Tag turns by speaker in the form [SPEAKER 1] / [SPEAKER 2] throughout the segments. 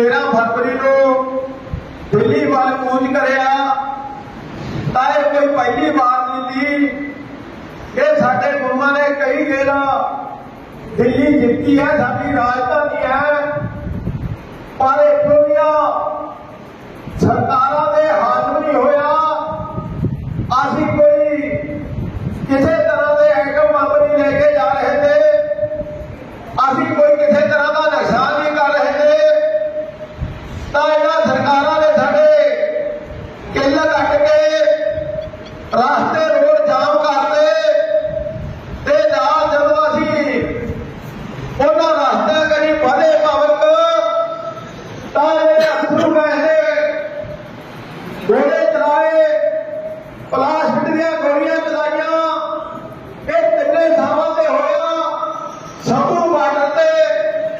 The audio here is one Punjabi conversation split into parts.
[SPEAKER 1] 13 ਫਰਵਰੀ ਨੂੰ ਦਿੱਲੀ ਵੱਲ ਕੂਚ ਕਰਿਆ, ਤਾਂ ਇਹ ਕੋਈ ਪਹਿਲੀ ਵਾਰ ਨਹੀਂ ਸੀ ਇਹ ਸਾਡੇ ਗੁਰੂਆਂ ਨੇ ਕਈ ਗੇਰਾ ਦਿੱਲੀ ਜਿੱਤੀ ਹੈ, ਸਾਡੀ ਰਾਜਧਾਨੀ ਹੈ। ਪਰ ਇੱਥੋਂ ਦੀਆਂ ਸਰਕਾਰਾਂ ਦੇ ਹਾਲ ਨਹੀਂ ਹੋਇਆ। ਅਸੀਂ ਕੋਈ ਕਿਸੇ ਤਰ੍ਹਾਂ ਦੇ ਐਟਮ ਆਪਣੀ ਲੈ ਕੇ ਜਾ ਰਹੇ ਤੇ ਅਸੀਂ ਕੋਈ ਕਿਸੇ ਤਰ੍ਹਾਂ ਗੋਲੀਆਂ ਚਲਾਈਆਂ। ਇਹ ਤਿੰਨੇ ਥਾਵਾਂ ਤੇ ਹੋਇਆ। ਸੰਭੂ ਬਾਰਡਰ ਤੇ,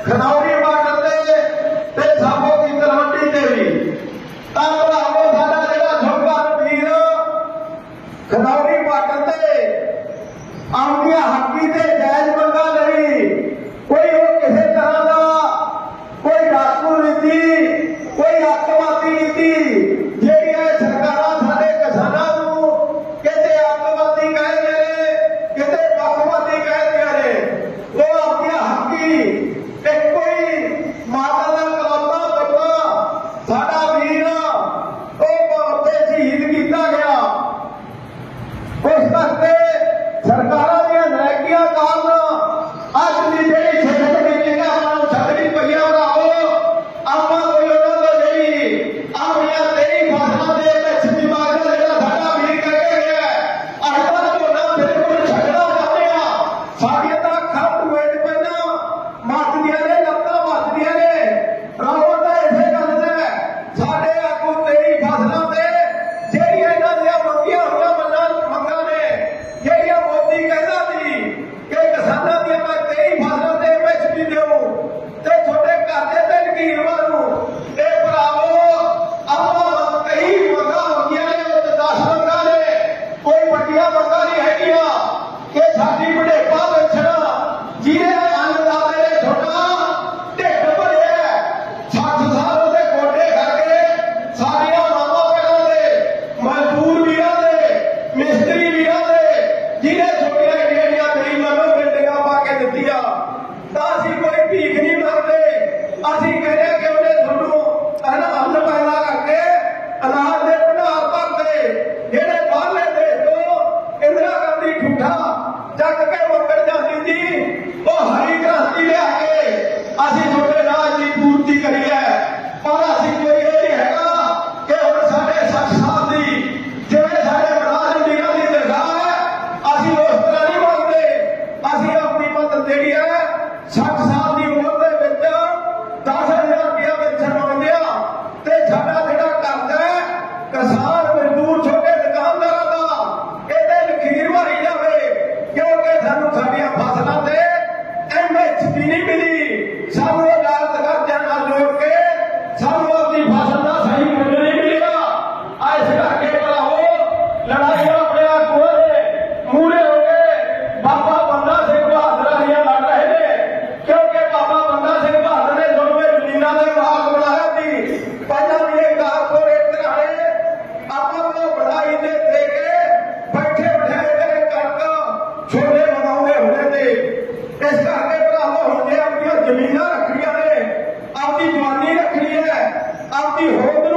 [SPEAKER 1] ਖਨੌਰੀ ਬਾਰਡਰ ਤੇ ਤੇ ਸਾਬੋ ਦੀ ਤੇ ਵੀ। ਤਾਂ ਭਰਾਵੋ, ਸਾਡਾ ਜਿਹੜਾ ਸੁਭਾ ਵੀਰ ਖਨੌਰੀ ਬਾਰਡਰ ਤੇ ਆਉਂਦੀਆਂ ਹੱਕੀ ਤੇ ਜਾਇਜ਼ ਮੰਗਾ Are they ਛੋਲੇ ਬਣਾਉਂਦੇ ਹੁੰਦੇ ਤੇ ਇਸ ਕਰਕੇ ਭਰਾਵੋ ਹੁੰਦੇ ਆਪਣੀਆਂ ਜ਼ਮੀਨਾਂ ਰੱਖਣੀਆਂ ਨੇ। ਆਪਦੀ ਜਵਾਨੀ ਰੱਖਣੀ ਹੈ। ਆਪਦੀ ਹੋਂਦ